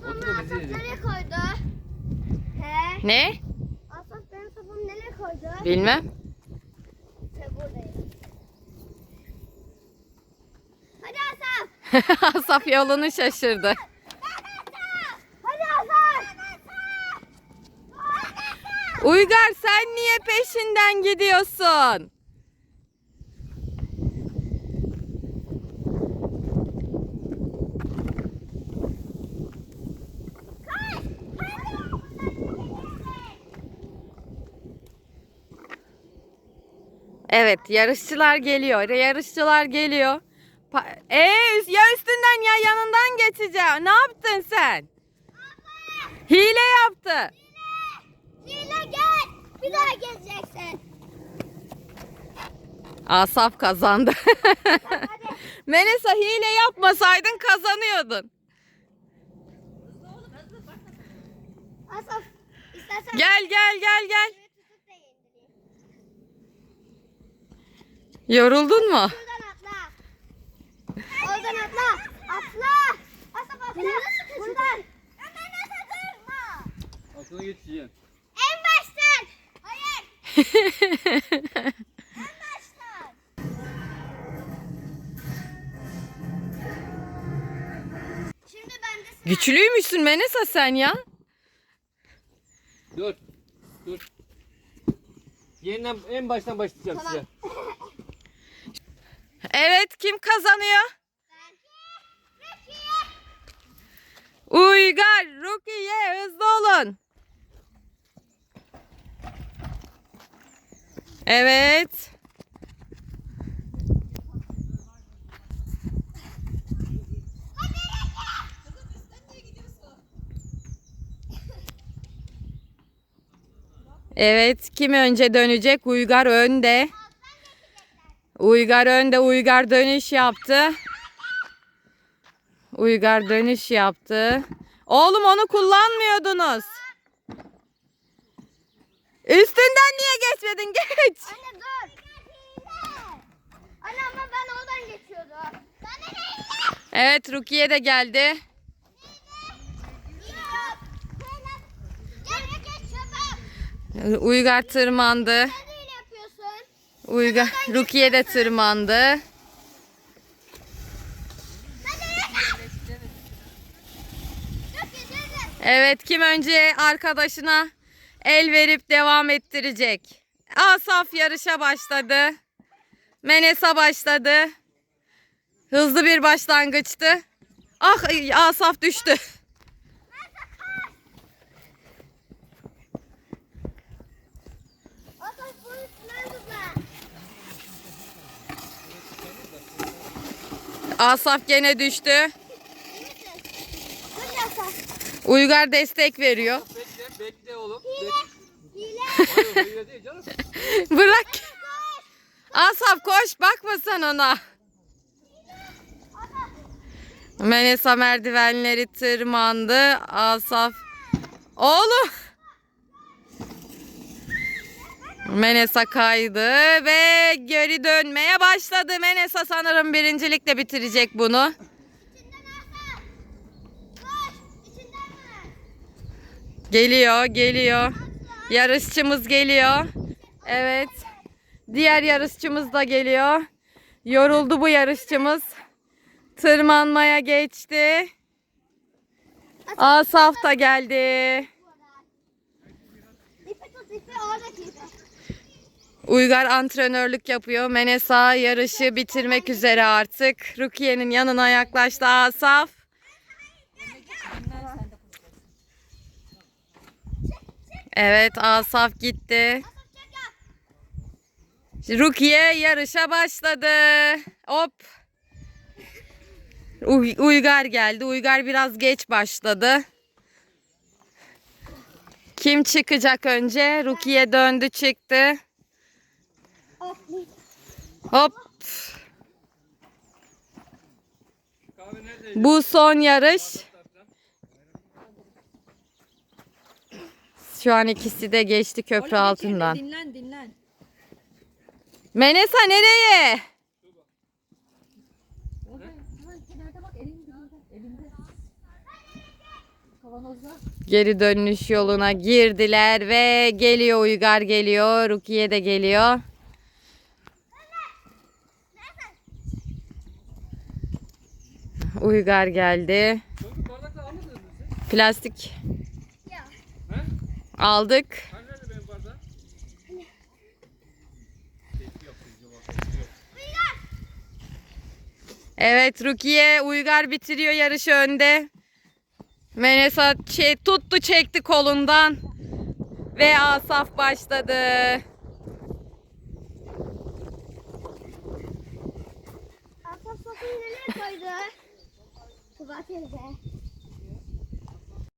sopamı Otur da bizi Asaf izle. nereye koydu? He? Ne? Asaf benim sopamı nereye koydu? Bilmem. Ve buradayım. Hadi Asaf. Asaf yolunu şaşırdı. Hadi Asaf. Uygar sen niye peşinden gidiyorsun? Evet yarışçılar geliyor. Yarışçılar geliyor. Pa- ee, ya üstünden ya yanından geçeceğim. Ne yaptın sen? Hile yaptı. Hile gel. Bir daha gezeceksin. Asaf kazandı. Melisa hile yapmasaydın kazanıyordun. Asaf istersen Gel gel gel gel. Yoruldun mu? Şuradan atla. Oradan atla. Atla. Asaf atla. Buradan. Hemen nasıl durma. Aklına geçeceğim. En baştan. Hayır. En baştan. Şimdi bende sıra. Güçlüymüşsün Melisa sen ya. Dur. Dur. Yeniden en baştan başlayacağım Tamam. size. Evet kim kazanıyor? Uygar, Rukiye hızlı olun. Evet. Evet, kim önce dönecek? Uygar önde. Uygar önde, Uygar dönüş yaptı. Uygar dönüş yaptı. Oğlum onu kullanmıyordunuz. Üstünden niye geçmedin? Geç. Anne dur. Anne ama ben oradan geçiyordum. Evet Rukiye de geldi. Uygar tırmandı. Uygar Rukiye de tırmandı. Evet kim önce arkadaşına el verip devam ettirecek? Asaf yarışa başladı. Menesa başladı. Hızlı bir başlangıçtı. Ah Asaf düştü. Asaf bunun üstünden zıpla. Asaf gene düştü. Uygar destek veriyor. Bekle, bekle oğlum. Hile. Hile. Hayır, öyle değil canım. Bırak. Asaf koş bakma sen ona. Menesa merdivenleri tırmandı. Asaf. Oğlum. Menesa kaydı ve geri dönmeye başladı. Menesa sanırım birincilikle bitirecek bunu. Geliyor, geliyor. Yarışçımız geliyor. Evet. Diğer yarışçımız da geliyor. Yoruldu bu yarışçımız. Tırmanmaya geçti. Asaf da geldi. Uygar antrenörlük yapıyor. Menesa yarışı bitirmek üzere artık. Rukiye'nin yanına yaklaştı Asaf. Evet Asaf gitti. Rukiye yarışa başladı. Hop. Uy- Uygar geldi. Uygar biraz geç başladı. Kim çıkacak önce? Rukiye döndü çıktı. Hop. Bu son yarış. Şu an ikisi de geçti köprü altından. Dinlen dinlen. Menesa nereye? Geri dönüş yoluna girdiler ve geliyor Uygar geliyor. Rukiye de geliyor. Uygar geldi. Plastik aldık. Evet Rukiye Uygar bitiriyor yarışı önde. Menesa şey, tuttu çekti kolundan. Ve Asaf başladı. Asaf sopayı nereye koydu? 猪八戒是谁？